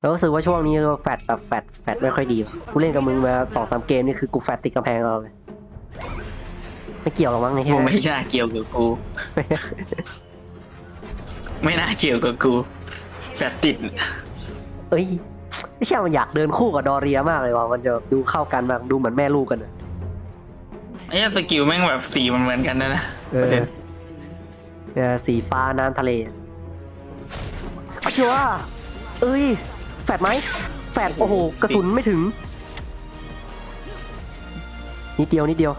แล้วรู้สึกว่าช่วงนี้แฟดแบบแฟดแฟดไม่ค่อยดีว่ะกูเล่นกับมึงมาสองสามเกมนี่คือกูแฟดติดกำแพงเราเลยไม่เกี่ยวหรอกมั้งในแค่กูไม่น่าเกี่ยวกับกู ไม่น่าเกี่ยวกับกูแบบติด เอ้ยไม่ใช่มันอยากเดินคู่กับดอเรียมากเลยว่ะมันจะดูเข้ากันมากดูเหมือนแม่ลูกกันอะไอ้เหี้ยสกิลแม่งแบบสีมันเหมือนกันนะนะเอประอเด็นเออสีฟ้าน้ำทะเลเอาชัวร์เอ้ย แฟดไหมแฟดโอ้โหกระสุนไม่ถึงนิดเดียวนิดเดียว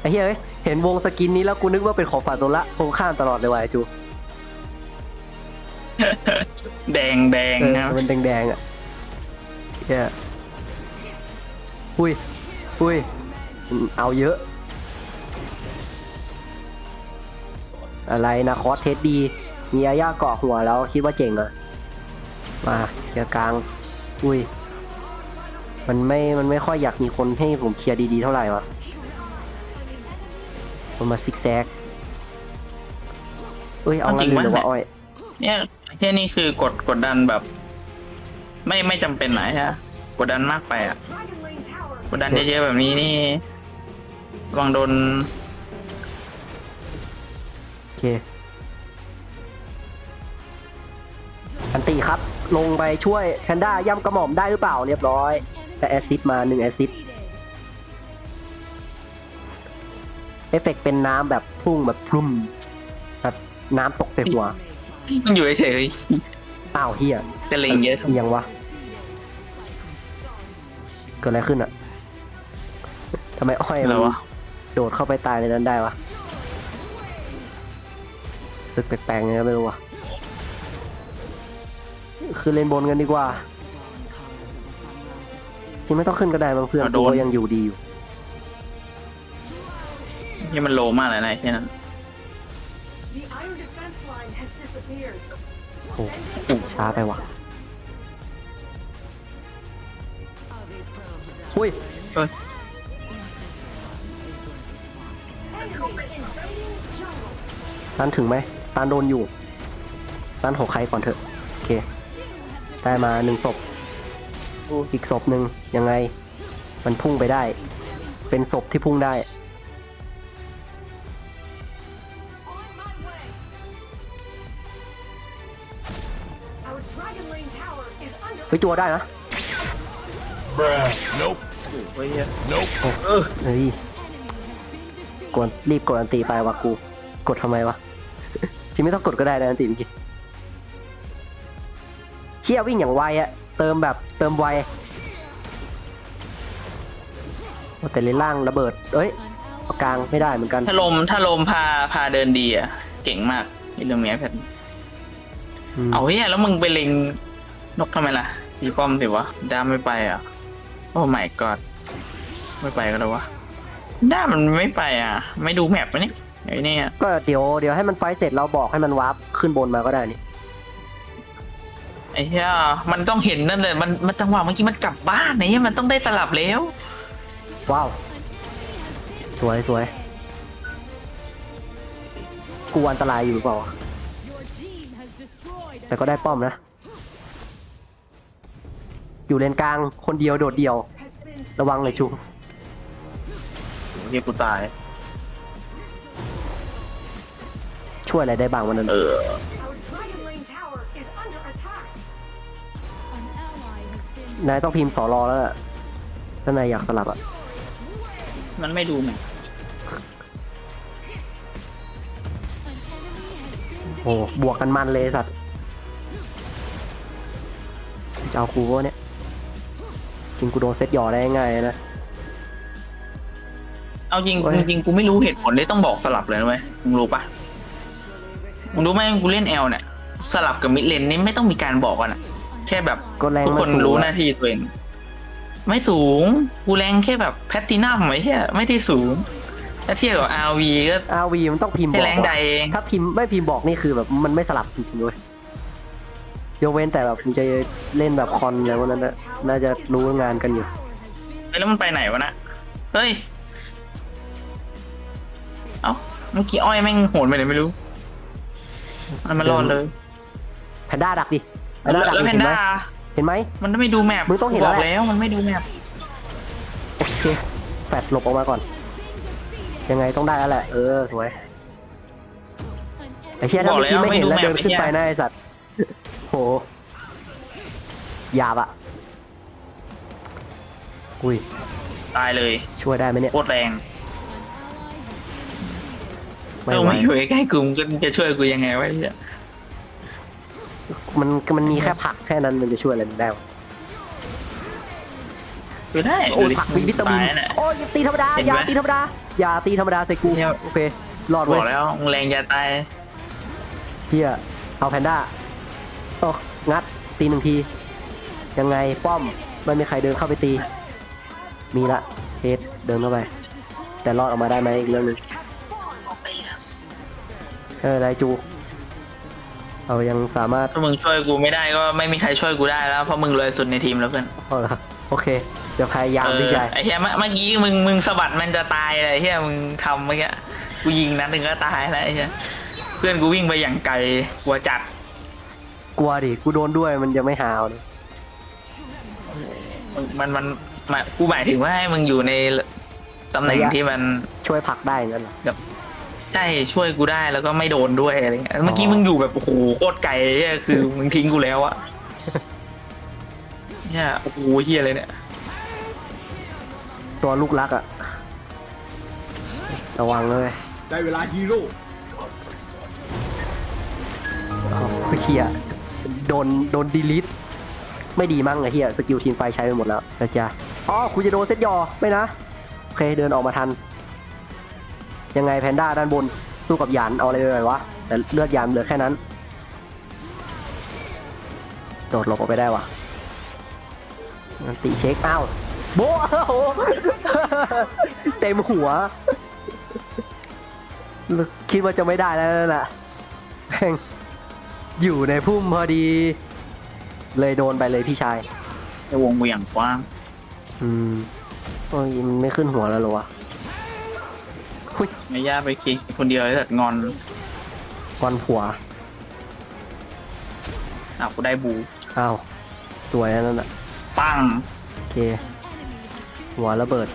ไอ้เหี้ยเอ้ยเห็นวงสกินนี้แล้วกูนึกว่าเป็นของฝาตัวละคงข้ามตลอดเลยว่ะไอ้จูแดงแดงเออนะมันแดงๆอะเหี้ยอุ้ยอุ้ยอืมเอาเยอะ อะไรนะคอสเทสดี มีอาญาเกาะหัวแล้วคิดว่าเจ๋งอะมาเคลียร์กลาง อุ้ย มันไม่ มันไม่ค่อยอยากมีคนให้ผมเคลียร์ดีๆเท่าไหร่วะมันมาซิกแซกเอ้ย เอางั้นเลยเหรือว่าอ้อย เนี่ยเที่ยนี่คือกดกดดันแบบ ไม่ไม่จำเป็นไหนฮะ กดดันมากไปอะ กดดันเยอะๆแบบนี้นี่ระวังโดน โอเค อันตีครับ ลงไปช่วยแพนด้าย่ำกระหม่อมได้หรือเปล่าเรียบร้อย แต่แอซซิดมาหนึ่งแอซซิดเอฟเฟกต์เป็นน้ำแบบพุ่งแบบพลุ่มแบบน้ำตกใส่หัวมันอยู่เฉยอ้าวเฮียๆจะเล็งเยอะยังวะเกิดอะไรขึ้นอะทำไมอ้อยมัแล้นววะโดดเข้าไปตายในนั้นได้วะสึกแปลกๆไงก็ไม่รู้วะ คือเลนบนกันดีกว่าจริงไม่ต้องขึ้นก็ได้บางเพื่อนดูว่ายังอยู่ดีอยู่นี่มันโลมากเลยนะแค่นั้น The iron defense line has disappeared. โอ้โหช้าไปว่ะอุ้ยเอ้ยสตันถึงไหมสตันโดนอยู่สตันของใครก่อนเถอะ โอเค ได้มาหนึ่งศพอีกศพหนึ่งยังไง มันพุ่งไปได้ เป็นศพที่พุ่งได้ On my way. Our Dragon Lane tower is under เฮ้ยจัวได้นะ Bruh. Nope. เฮ้ย Nope. เออเฮ้ยกดรีบกดอันตีไปวะกู กดทำไมวะจริงไม่ต้องกดก็ได้นะอันตีเมื่อกี้เชี่ยวิ่งอย่างไวอะเติมแบบเติมไวโอ้แต่เลนล่างระเบิด เอ้ยเอากลางไม่ได้เหมือนกัน ถ้าลมถ้าลมพาพาเดินดีอะเก่งมากนี่เรื่องเนี้ยแพทมเอาเฮียแล้วมึงไปเล็งนกทำไมล่ะตีป้อมสิวะด้ามไม่ไปอะ โอ้ไม่กอดไม่ไปก็แล้ววะด้ามมันไม่ไปอะ ไม่ดูแมปปะเนี่ยไอ้เนี่ยก็เดี๋ยวเดี๋ยวให้มันไฟท์เสร็จเราบอกให้มันวาร์ปขึ้นบนมาก็ได้นี่ ไอ้เหี้ยมันต้องเห็นนั่นเลยมันมันจังหวะเมื่อกี้มันกลับบ้านไอ้เหี้ยมันต้องได้ตลับแล้ว ว้าว สวยสวยกูอันตรายอยู่หรือเปล่าวะแต่ก็ได้ป้อมนะ อยู่เลนกลางคนเดียวโดดเดียว has been ระวังเลยชูเฮียกูตาย ช่วยอะไรได้บ้างวันนั้น เออ นายต้องพิมพ์สอรอแล้วล่ะถ้านายอยากสลับอะ มันไม่ดูแมปโอ้บวกกันมันเลยสัตว์จะเอากูวะเนี่ย จริงกูโดนเซตหยอได้ง่ายๆนะ เอาจริงโอ้ย จริงๆกูไม่รู้เหตุผลเลยต้องบอกสลับเลยนะเว้ยมึงรู้ปะมึงรู้ไหมกูเล่นแอลเนี่ยสลับกับมิดเลนนี่ไม่ต้องมีการบอกกันอะ แค่แบบก็แรงทุกมัคนนสูงรู้หอะน้าที่ตัวเอง ไม่สูง กูแรงแค่แบบแพตตินัมไอ้เหี้ยไม่ได้สูง ถ้าเทียบกับอาวีก็ อาวีมันต้องพิมพ์บแค่อกแรงใดว่ะเอง ถ้าพิมพ์ไม่พิมพ์บอกนี่คือแบบมันไม่สลับจริงๆด้วยยกเว้นแต่แบบมึงจะเล่นแบบคอนอะไรพวกนั้นนะน่าจะรู้งานกันอยู่แล้วมันไปไหนวะนะเฮ้ย เอ้าเมื่อกี้อ้อยแม่งโหนไปไหนไม่รู้ มันมารอดเลย แพพนด้าดักดิ พนแล้วด้าดักแล้วดิแพนเห็นไหมด้าเห็นไหม มันไม่ดูแมพมึงต้องเห็นบแล้อวกแหละ แล้ว มันไม่ดูแมพโอเคแฟดหลบออกมาก่อน ยังไงต้องได้แล้วแหละ เออสวยไอ้เชี่ยถ้าเมื่อกี้ไม่เห็นแล้วเดินขึ้นไปนะไอสัตว์โหหยาบอะอุ้ยตายเลยช่วยได้ไหมเนี่ยโคตรแรงไม่ต้องไหวมาอยู่ใกล้ๆกูมึงก็จะช่วยกูยังไงวะเนี่ย มันมันมีแค่ผักแค่นั้นมันจะช่วยอะไรมึงได้วะช่วยได้โอ้ยผักมีวิตามินตายน่ะโอ้ยอย่าตีธรรมดาเห็นอย่าไหมตีธรรมดาอย่าตีธรรมดาใส่กูเนี่ยโอเครอดบเว้อยกแล้วมึงแรงจะตายเฮียเอาแพนด้าโอ้งัดตีหนึ่งทียังไงป้อมไม่มีใครเดินเข้าไปตี มีละเคสเดินเข้าไป แต่รอดออกมาได้ไหมอีกเรื่องหนึงเออไรจู เรายังสามารถถ้ามึงช่วยกูไม่ได้ก็ไม่มีใครช่วยกูได้แล้วเพราะมึงเลยสุดในทีมแล้วเพื่อนเอาละโอเค เดี๋ยวพยายามเออพี่ชายไอ้เหี้ยเมื่อเมื่อกี้มึงมึงสะบัดมันจะตายเลยไอ้เหี้ยมึงทำเมื่อกี้กูยิงนัดหนึ่งก็ตายแล้วไอ้เหี้ยเพื่อนกูวิ่งไปอย่างไกลกลัวจัดกลัวดิกูโดนด้วยมันจะไม่หาวเลยมันมันมันกูหมายถึงว่าให้มึงอยู่ในตำแหน่งที่มันช่วยผลักได้งั้นเหรอ ใช่ช่วยกูได้แล้วก็ไม่โดนด้วยอะไรเงี้ยเมื่อกี้มึงอยู่แบบโอ้โหโคตรไกลเหี้ยคือมึงทิ้งกูแล้วอะเนี่ยโอ้โหเฮียเลยเนี่ยตัวลูกรักอะระวังเลยได้เวลาฮีโร่โอ้เฮียโดนโดนดีลิทไม่ดีมั้งไอ้เฮียสกิลทีมไฟใช้ไปหมดแล้วนะจ๊ะอ๋อคุณจะโดนเซตยอไม่นะ โอเคเดินออกมาทัน ยังไงแพนด้าด้านบนสู้กับหยานเอาอะไรไปวะแต่เลือดหยานเหลือแค่นั้น โดดหลบออกไปได้วะอันติเช็คอ้าวโบะโอ้โหเต็มหัว คิดว่าจะไม่ได้แล้วนั่นน่ะแม่งอยู่ในพุ่มพอดี เลยโดนไปเลยพี่ชาย ไอ้วงกูอย่างกว้าง อืมโอ้ยมันไม่ขึ้นหัวแล้วเหรอวะคุย ไม่ย่าไปคิกคนเดียวเลยแต่งอนกอนผัวอะกูได้บูอ้าว สวยอันนั่นอะ ปังโอเค หัวระเบิด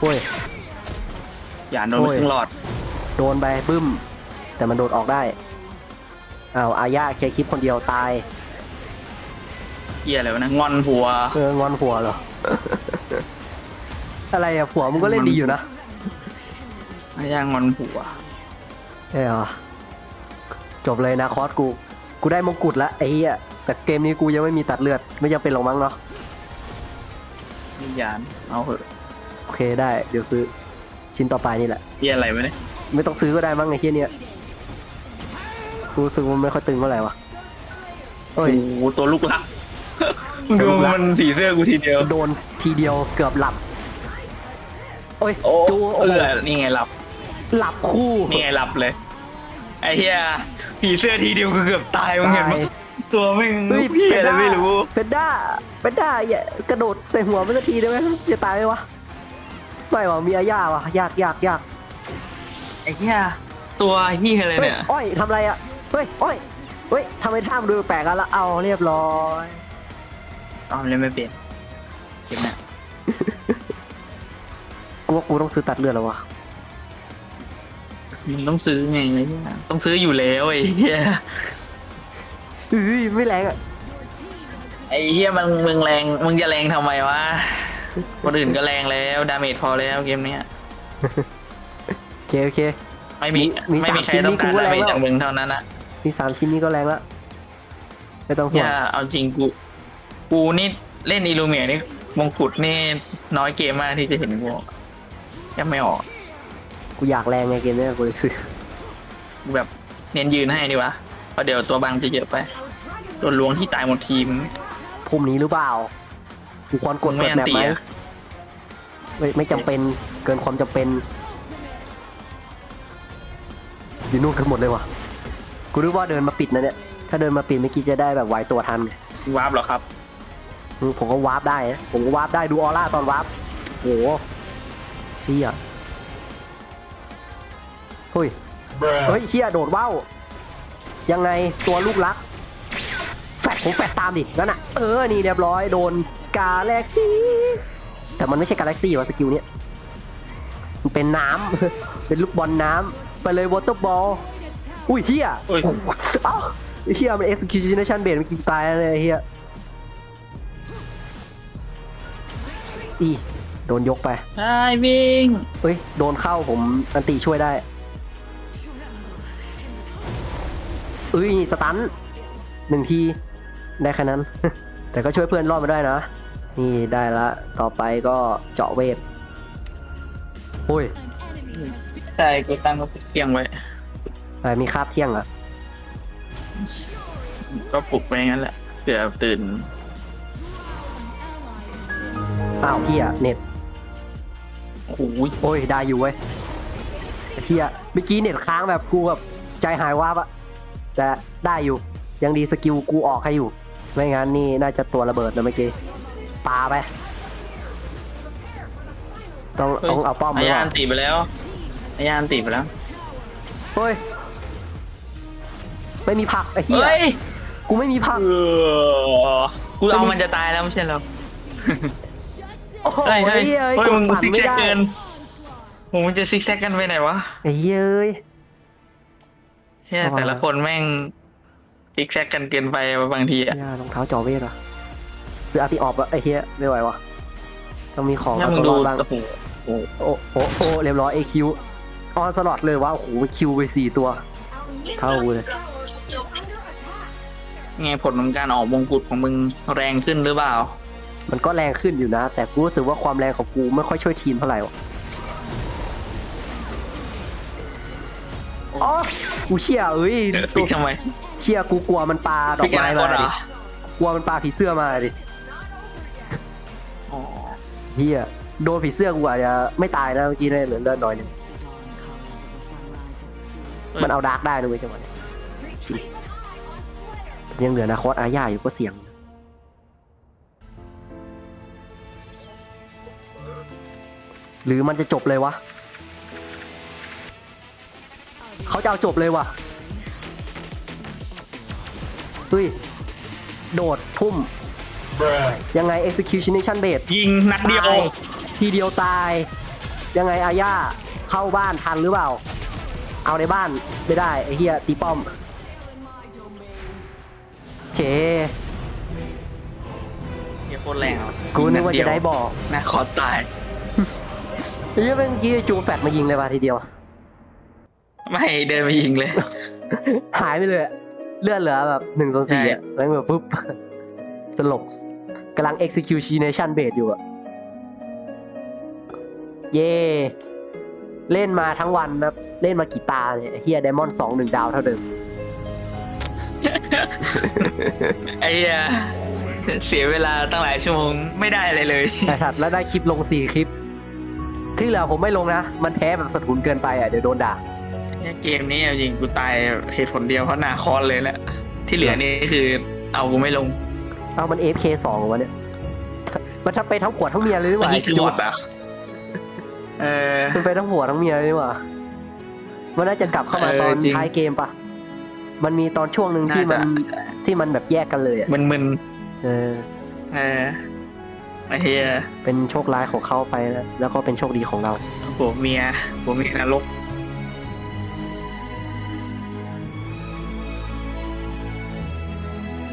โอ้ย อย่าโดนไปโอ้ยครึ่งหลอดโดนไปบึ้ม แต่มันโดดออกได้ อ้าว อาญาเคลียร์คลิปคนเดียวตายเฮียอะไรวะนะงอนผัว เอองอนผัวเหรอ อะไรอะผัวมึงก็เล่นดีอยู่นะ ไม่ย่างอนผัวเออจบเลยนะคอสกู กูได้มงกุฎละไอ้เหี้ยแต่เกมนี้กูยังไม่มีตัดเลือด ไม่จำเป็นหรอกมั้งเนาะนี่ยานเอาเหอะโอเคได้เดี๋ยวซื้อ ชิ้นต่อไปนี่แหละ เฮียอะไรวะเนี่ยไม่ต้องซื้อก็ได้มั้งไอ้เหี้ยเนี้ยกูรู้สึกว่ามันไม่ค่อยตึงเท่าไหร่วะเอ้ยโอ้โหตัวลูกลักมึงตัวดูลูกรักมันผีเสื้อกูทีเดียว โดนทีเดียวเกือบหลับ โอ้ยโอ้จูเอโอ้โหอนี่ไงหลับ หลับคู่นี่ไงหลับเลย ไอ้เฮียผีเสื้อทีเดียวกูเกือบตายมึงเห็นมั้ตายตัวไม่งเฮ้ยพี่อะไรไม่รู้เป็นด้าเป็นด้าอย่ากระโดดใส่หัวมันสักทีได้ไหมจะตายไหมวะไม่วะมีอาญาวะยากยากยากไอ้เฮียตัวเฮียอะไรเฮ้ยเนี่ยอ้อยทำอะไรอะเฮ้ยอ้อยเฮ้ยทำไมท่ามนดูแปลกกันละเอาเรียบร้อยอ๋อเล่นไม่เป็นเก็บเนี่ยกูว่ากูต้องซื้อตัดเลือดแล้ววะ มึงต้องซื้อไงไอ้เหี้ยต้องซื้ออยู่แล้วไอ้เฮียเฮ้ยไม่แรงอะไอ้เฮียมันมึงแรงมึงจะแรงทำไมวะคนอื่นก็แรงแล้วดาเมจพอแล้วเกมเนี้ยโอเคโอเค ไม่มีมีไม่มีสามใครชิ้นต้องการนี่กูก็ดาแรงเมจแล้ว จากมึงเท่านั้นอะมีสามชิ้นนี้ก็แรงแล้วไม่ต้องห่เฮีวงยเอาจริงกูกูนี่เล่นอีลูเมียนี่มงกุฎนี่น้อยเกมมากที่จะเห็นกูยังไม่ออก กูอยากแรงไงเกมเนี้ยกูเลยซื้อกูแบบเน้นยืนให้ดีวะเพราะเดี๋ยวตัวบังจะเยอะไป โดนล้วงที่ตายหมดทีมพุ่มนี้หรือเปล่า กูควรกดไม่เปิดแมปไหมอันติอะ ไม่ไม่จำเป็นเกินความจำเป็นอยู่นู่นกันหมดเลยว่ะกูรู้ว่าเดินมาปิดนะเนี่ย ถ้าเดินมาปิดเมื่อกี้จะได้แบบไวตัวทันไงวาร์ปเหรอครับ อืมผมก็วาร์ปได้นะผมก็วาร์ปได้ดูออร่าตอนวาร์ปโหเชี่ย เฮ้ย Bruh. เฮ้ยเชี่ยโดดว่าวยังไงตัวลูกรัก แฟดผมแฟดตามดินั่นน่ะเออนี่เรียบร้อยโดนกาแล็กซี่แต่มันไม่ใช่กาแล็กซี่วะสกิลเนี้ยมันเป็นน้ำเป็นลูกบอลน้ำไปเลยวอเตอร์บอลอุ้ยเฮียอุ้ยโอ้โหเอ้าเฮียมัน execution base มันกินตายเลยเฮียอีโดนยกไปได้วิ่งเอ้ย โดนเข้าผมอันติช่วยได้ อ้ยสตันหนึ่งทีได้แค่นั้น แต่ก็ช่วยเพื่อนรอดมาได้นะ นี่ได้ละ ต่อไปก็เจาะเวทโอ้ยใช่กูตั้งก็เพียงไว้อะไรมีคาบเที่ยงเหรอะก็ปลุกไปงั้นแหละเผื่อตื่นอ้าวพี่อะเน็ต โอ้โหโอ้ยได้อยู่เว้ยไอ้เฮียเมื่อกี้เน็ตค้างแบบกูแบบใจหายวาบอะ แต่ได้อยู่ยังดีสกิลกูออกให้อยู่ ไม่งั้นนี่น่าจะตัวระเบิดนะเมื่อกี้ปาไป ต้องต้องเอาป้อมอาหรือเปยาล่านตีไปแล้วอายานตีไปแล้วเฮ้ยไม่มีผักไอ้เฮียเฮ้ยกูไม่มีผักเออกูเอามันจะตายแล้วไม่ใช่เหรอโอ้โหเฮ้ยเฮ้ยเฮ้ยเฮ้ยกดมึงปั่นซิกไม่แซกได้เกินมึงมันจะซิกแซกกันไปไหนวะไอ้เหี้ยเอ้ย เฮียเอาวะแต่ละคนแม่งซิกแซกกันเกินไปบางทีอะย่ารองเท้าจอเวทอะซื้ออาร์ติออฟอะไอ้เหี้ยไม่ไหววะต้องมีของถ้าเอามึงตัวรดูอดบ้างโอ้โหโอ้โอ้โอ้เรียบร้อยเอคิวออนสล็อตเลยว่าโอ้โหคิวไปสี่ตัวเข้าเลย ไงผลของการออกมงกุฎของมึงแรงขึ้นหรือเปล่า มันก็แรงขึ้นอยู่นะ แต่กูรู้สึกว่าความแรงของกูไม่ค่อยช่วยทีมเท่าไหร่วะอ๋อ กูเชี่ยเอ้ยเดี๋ยวตัติ๊วกทำไม เชี่ยกูกลัวมันปลาดอกไม้ติ๊มาเหรดิอกลัวมันปลาผีเสื้อมาดิอ๋อเฮียโดนผีเสื้อกูอาจจะไม่ตายนะเมื่อกี้ได้เหลือเลือดน้อยหนึงมันเอาดาร์กได้นะเว้ยจังหวะเนี้ยจริงยังเหลือนาคอสอาญาอยู่ก็เสี่ยง หรือมันจะจบเลยวะ เขาจะเอาจบเลยวะเฮ้ย โดดทุ่ม Bruh. ยังไง execution base ยิงนัดเดียว ตายทีเดียวตาย ยังไงอาญาเข้าบ้านทันหรือเปล่า เอาในบ้านไม่ได้ ไอ้เฮียตีป้อม โอเค เฮียโคตรแรงอะกูนึกว่าจะได้บอก นะขอตายไอ้เฮียเมื่อกี้จูแฟดมายิงเลยว่ะทีเดียว ไม่เดินมายิงเลย หายไปเลยอะเลือดเหลือแบบหนึ่งส่วนสี่ใช่อะแล้วแบบปุ๊บ สลบกำลัง execution base อยู่อะเย่เล่นมาทั้งวันนะเล่นมากี่ตาเนี่ยเฮียไดมอนด์สองหนึ่งดาวเท่าเดิม ไอ้เหี้ยเสียเวลาตั้งหลายชั่วโมงไม่ได้อะไรเลยใช่ครับแล้วได้คลิปลงสี่คลิป ที่เหลือผมไม่ลงนะ มันแพ้แบบสะทุนเกินไปอะ เดี๋ยวโดนด่า เนี่ยเกมนี้เอาจริงกูตายเหตุผลเดียวเพราะนาคอนเลยแหละที่เหลือนี่คือเอากูไม่ลงเอามัน AFK สองวะเนี่ย มันจะไปทั้งผัวทั้งเมียเลยนี่หเมื่อว่ากี้คือบอทอะเออ มันไปทั้งผัวทั้งเมียเลยนี่หว่ามันน่าจะกลับเข้ามาเออตอนจริง ท้ายเกมปะมันมีตอนช่วงหนึ่งน่าที่มัจะนที่มันแบบแยกกันเลยอะมึนเออ ๆเออไอ้เฮียเป็นโชคร้ายของเขาไปแล้วแล้วก็เป็นโชคดีของเรา ผัวเมียผัวเมียนรก